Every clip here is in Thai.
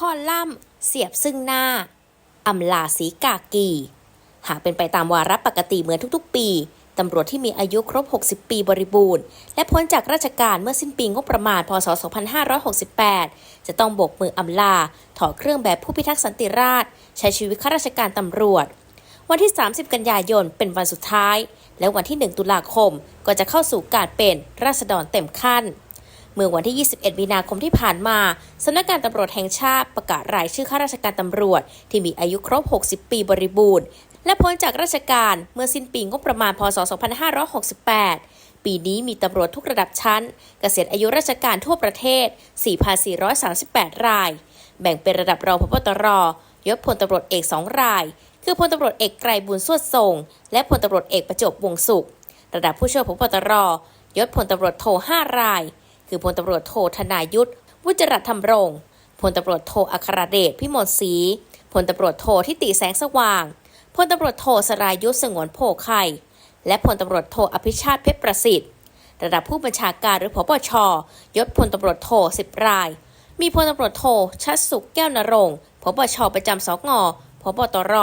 คอลัมน์ เสียบซึ่งหน้า อำลาสีกากี หากเป็นไปตามวาระปกติเหมือนทุกๆ ปี ตำรวจที่มีอายุครบ 60 ปีบริบูรณ์ และพ้นจากราชการเมื่อสิ้นปีงบประมาณ พศ 2568 จะต้องโบกมืออำลา ถอดเครื่องแบบผู้พิทักษ์สันติราษฎร์ใช้ชีวิตข้าราชการตำรวจ วันที่ 30 กันยายนเป็นวันสุดท้าย และวันที่ 1 ตุลาคมก็จะเข้าสู่การเป็นราษฎรเต็มขั้น เมื่อวันที่ 21 มีนาคมที่ผ่านมา สำนักงานตำรวจแห่งชาติประกาศรายชื่อข้าราชการตำรวจ ที่มีอายุครบ 60 ปีบริบูรณ์ และพ้นจากราชการเมื่อสิ้นปีงบประมาณพศ 2568 ปีนี้มีตำรวจทุกระดับชั้น เกษียณอายุราชการทั่วประเทศ 4,438 ราย แบ่งเป็นระดับรองพบตรยศพลตำรวจเอก2ราย คือพลตำรวจเอกไกรบุญสวดทรง และพลตำรวจเอกประจบวงสุข ระดับผู้ช่วยพบตรยศพลตำรวจโท5ราย คือพลตำรวจโทธนายุทธวุจรัตนธรรมรงค์พลตำรวจโทอัครเดชพิมลศรี พลตำรวจโททิติแสงสว่าง พลตำรวจโทสรายุทธสงวนโพไข่และพลตำรวจโทอภิชาติเพชรประสิทธิ์ ระดับผู้บัญชาการหรือพปชยศพลตำรวจโท10ราย มีพลตำรวจโทชัดสุขแก้วนรงค์พบชประจำสงพบตร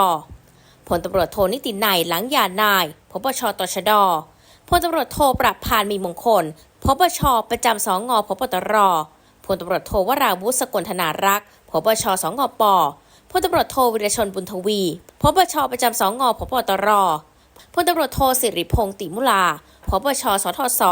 พลตำรวจโทนิตินัยหลังยานายพบชตชดพลตำรวจโทปรับพานมีมงคล พบชประจำสองงพบตรพลตำรวจโทวราวุฒิสกลธนารักษ์พบชสองงปพลตำรวจโทวิรชนบุญทวีพบชประจำสองงพบตรพลตำรวจโทสิริพงษ์ติมุลาพบชสทศ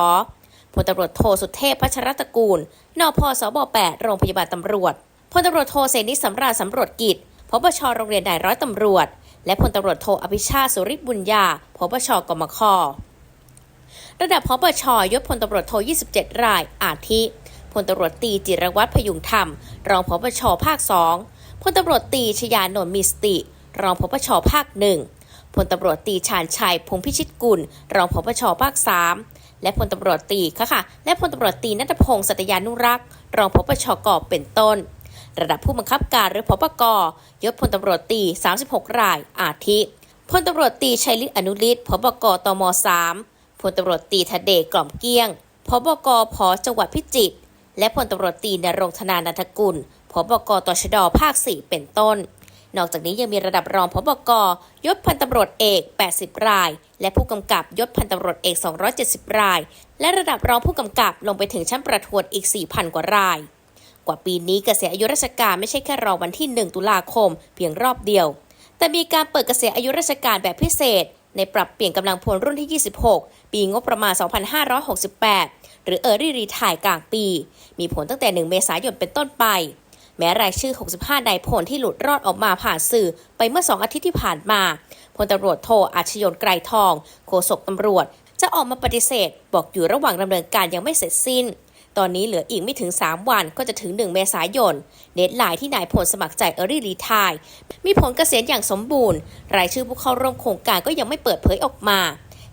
พลตำรวจโทสุเทพพัชรตระกูล นพสบ8โรงพยาบาลตำรวจ พลตำรวจโทเสนิสำราญสำรวจกิจ พบชโรงเรียนนายร้อยตำรวจ และพลตำรวจโทอภิชาสุริบุญญา พบชกมค ระดับพบชยศพลตำรวจโท 27 ราย อาทิพลตำรวจตีจิรวัตรพยุงธรรม รองพบชภาค2พลตำรวจตีชยานนท์มีสติ รองพบชภาค1พลตำรวจตีชาญชัยพงพิชิตกุล รองพบชภาค3และพลตำรวจตีค่ะค่ะ และพลตำรวจตีนัทพงศ์สัตยานุรักษ์ รองพบชกเป็นต้น ระดับผู้บังคับการหรือพบกยศพลตำรวจตี 36 ราย อาทิพลตำรวจตีชัยฤทธิ์อนุฤทธิ์พบกตม 3 พลตำรวจตรีธเดชกล่อมเกี้ยงพบกพจังหวัดพิจิตรและพลตำรวจตีนรงธนานันทกุลพบกตชดภาค 4 เป็นต้น นอกจากนี้ยังมีระดับรองพบกยศพันตำรวจเอก 80 ราย และผู้กำกับยศพันตำรวจเอก 270 ราย และระดับรองผู้กำกับลงไปถึงชั้นประทวนอีก 4,000 กว่าราย กว่าปีนี้เกษียณอายุราชการไม่ใช่แค่รอวันที่ 1 ตุลาคม เพียงรอบเดียว แต่มีการเปิดเกษียณอายุราชการแบบพิเศษ ในปรับเปลี่ยนกำลังพลรุ่นที่ 26 ปีงบประมาณ 2568 หรือเออรี่รีทายกลางปี มีผลตั้งแต่ 1 เมษายนเป็นต้นไป แม้รายชื่อ 65 นายพลที่หลุดรอดออกมาผ่านสื่อไปเมื่อ 2 อาทิตย์ที่ผ่านมา พลตำรวจโทอาชยนไกรทอง โฆษกตำรวจ จะออกมาปฏิเสธ บอกอยู่ระหว่างดำเนินการยังไม่เสร็จสิ้น ตอนนี้เหลืออีกไม่ถึง 3 วันก็จะถึง 1 เมษายนเดทไลน์ที่นายพลสมัครใจเออรี่รีทายมีผลเกษียณอย่างสมบูรณ์ รายชื่อผู้เข้าร่วมโครงการก็ยังไม่เปิดเผยออกมา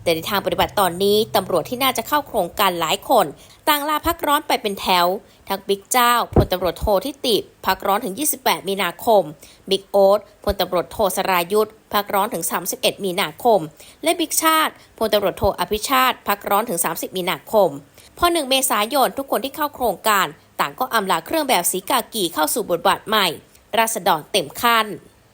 แต่ในทางปฏิบัติตอนนี้ตำรวจที่น่าจะเข้าโครงการหลายคน ต่างลาพักร้อนไปเป็นแถว ทั้งบิ๊กเจ้าพลตำรวจโททิติพักร้อนถึง 28 มีนาคม บิ๊กโอ๊ตพลตำรวจโทสรายุทธพักร้อนถึง 31 มีนาคม และบิ๊กชาติพลตำรวจโทอภิชาติพักร้อนถึง 30 มีนาคม พอ 1 เมษายนทุกคนที่เข้าโครงการ ต่างก็อำลาเครื่องแบบสีกากีเข้าสู่บทบาทใหม่ ราษฎรเต็มขั้น